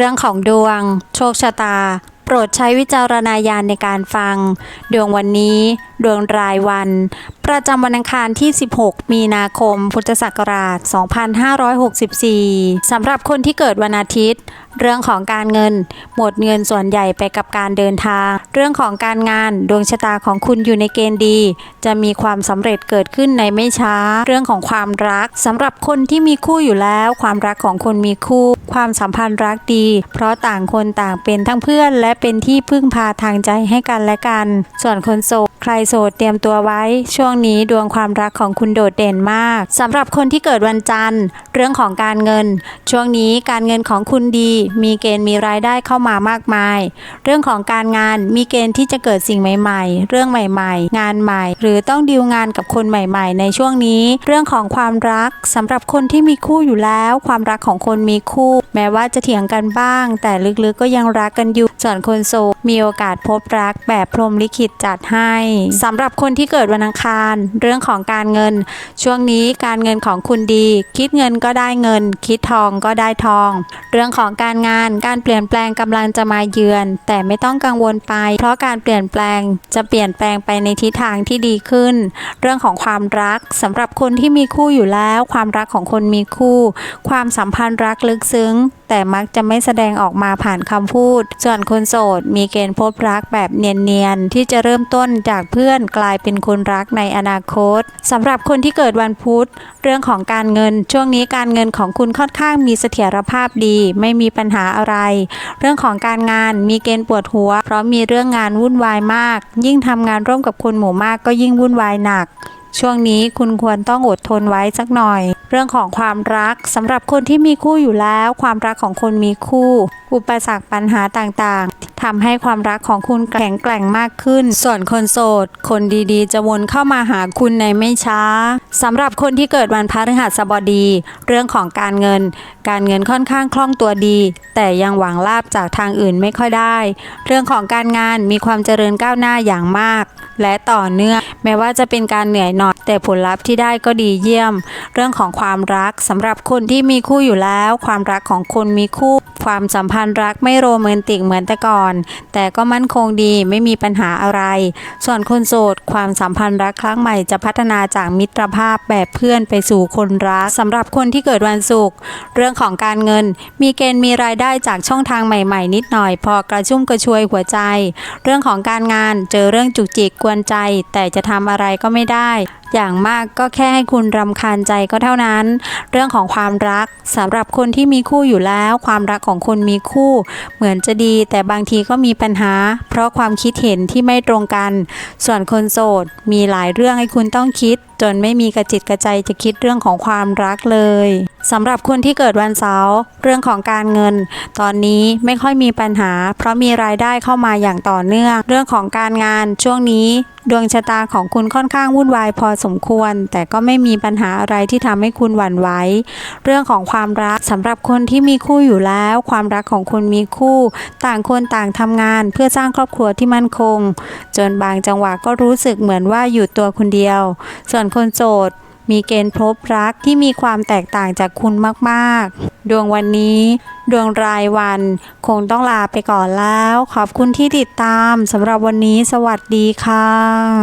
รื่องของดวง โชคชะตา โปรดใช้วิจารณญาณในการฟัง ดวงวันนี้ ดวงรายวัน ประจำวันอังคารที่ 16 มีนาคม พุทธศักราช 2564 สำหรับคนที่เกิดวันอาทิตย์ เรื่องของการเงิน หมดเงินส่วนใหญ่ไปกับการเดินทาง เรื่องของการงานดวงชะตาของคุณอยู่ในเกณฑ์ดี จะมีความสำเร็จเกิดขึ้นในไม่ช้า เรื่องของความรักสำหรับคนที่มีคู่อยู่แล้ว ความรักของคนมีคู่ ความสัมพันธ์รักดี เพราะต่างคนต่างเป็นทั้งเพื่อน และเป็นที่พึ่งพาทางใจให้กันและกัน ส่วนคนโสด ใครโสดเตรียมตัวไว้ ช่วงนี้ดวงความรักของคุณโดดเด่นมากสำหรับคนที่เกิดวันจันทร์ เรื่องของการเงิน ช่วงนี้การเงินของคุณดี มีเกณฑ์มีรายได้เข้ามามากมาย เรื่องของการงานมีเกณฑ์ที่จะเกิดสิ่งใหม่ ๆ เรื่องใหม่ ๆ งานใหม่ หรือต้องดีลงานกับคนใหม่ ๆ ในช่วงนี้ เรื่องของความรักสำหรับคนที่มีคู่อยู่แล้ว ความรักของคนมีคู่ แม้ว่าจะเถียงกันบ้าง แต่ลึกๆก็ยังรักกันอยู่ ส่วนคนโสดมีโอกาสพบรักแบบพรหมลิขิตจัดให้สำหรับคนที่เกิดวันอังคาร เรื่องของการเงิน ช่วงนี้การเงินของคุณดี คิดเงินก็ได้เงิน คิดทองก็ได้ทอง เรื่องของการงานการเปลี่ยนแปลงกำลังจะมาเยือน แต่ไม่ต้องกังวลไป เพราะการเปลี่ยนแปลงจะเปลี่ยนแปลงไปในทิศทางที่ดีขึ้น เรื่องของความรักสำหรับคนที่มีคู่อยู่แล้ว ความรักของคนมีคู่ ความสัมพันธ์รักลึกซึ้งแต่มักจะไม่แสดงออกมาผ่านคำพูด ส่วนคนโสด มีเกณฑ์พบรักแบบเนียนๆ ที่จะเริ่มต้นจากเพื่อนกลายเป็นคนรักในอนาคตสำหรับคนที่เกิดวันพุธ เรื่องของการเงินช่วงนี้การเงินของคุณค่อนข้างมีเสถียรภาพดี ไม่มีปัญหาอะไร เรื่องของการงานมีเกณฑ์ปวดหัว เพราะมีเรื่องงานวุ่นวายมาก ยิ่งทำงานร่วมกับคนหมู่มากก็ยิ่งวุ่นวายหนัก ช่วงนี้คุณควรต้องอดทนไว้สักหน่อย เรื่องของความรักสำหรับคนที่มีคู่อยู่แล้ว ความรักของคนมีคู่ อุปสรรคปัญหาต่างๆทำให้ความรักของคุณแข็งแกร่งมากขึ้น ส่วนคนโสด คนดีๆ จะวนเข้ามาหาคุณในไม่ช้าสำหรับคนที่เกิดวันพฤหัสบดี เรื่องของการเงิน การเงินค่อนข้างคล่องตัวดี แต่ยังหวังลาบจากทางอื่นไม่ค่อยได้ เรื่องของการงานมีความเจริญก้าวหน้าอย่างมาก และต่อเนื่อง แม้ว่าจะเป็นการเหนื่อยหน่อยแต่ผลลัพธ์ที่ได้ก็ดีเยี่ยม เรื่องของความรักสำหรับคนที่มีคู่อยู่แล้ว ความรักของคนมีคู่ ความสัมพันธ์รักไม่โรแมนติกเหมือนแต่ก่อน แต่ก็มั่นคงดีไม่มีปัญหาอะไร ส่วนคนโสดความสัมพันธ์รักครั้งใหม่จะพัฒนาจากมิตรภาพแบบเพื่อนไปสู่คนรักสำหรับคนที่เกิดวันศุกร์เรื่องของการเงิน มีเกณฑ์มีรายได้จากช่องทางใหม่ ๆ นิดหน่อย พอกระชุ่มกระชวยหัวใจ เรื่องของการงานเจอเรื่องจุกจิกกวนใจ แต่จะทำอะไรก็ไม่ได้ อย่างมากก็แค่ให้คุณรำคาญใจก็เท่านั้น เรื่องของความรักสำหรับคนที่มีคู่อยู่แล้ว ความรักของคนมีคู่ เหมือนจะดี แต่บางทีก็มีปัญหา เพราะความคิดเห็นที่ไม่ตรงกัน ส่วนคนโสดมีหลายเรื่องให้คุณต้องคิด จนไม่มีกระจิตกระใจจะคิดเรื่องของความรักเลย สำหรับคนที่เกิดวันเสาร์เรื่องของการเงิน ตอนนี้ไม่ค่อยมีปัญหา เพราะมีรายได้เข้ามาอย่างต่อเนื่อง เรื่องของการงานช่วงนี้ ดวงชะตาของคุณค่อนข้างวุ่นวายพอสมควร แต่ก็ไม่มีปัญหาอะไรที่ทำให้คุณหวั่นไหวเรื่องของความรักสำหรับคนที่มีคู่อยู่แล้ว ความรักของคุณมีคู่ ต่างคนต่างทำงาน เพื่อสร้างครอบครัวที่มั่นคง จนบางจังหวะก็รู้สึกเหมือนว่าอยู่ตัวคนเดียว ส่วนคนโสด มีเกณฑ์พบรักที่มีความแตกต่างจากคุณมากๆ ดวงวันนี้ ดวงรายวัน คงต้องลาไปก่อนแล้ว ขอบคุณที่ติดตามสำหรับวันนี้ สวัสดีค่ะ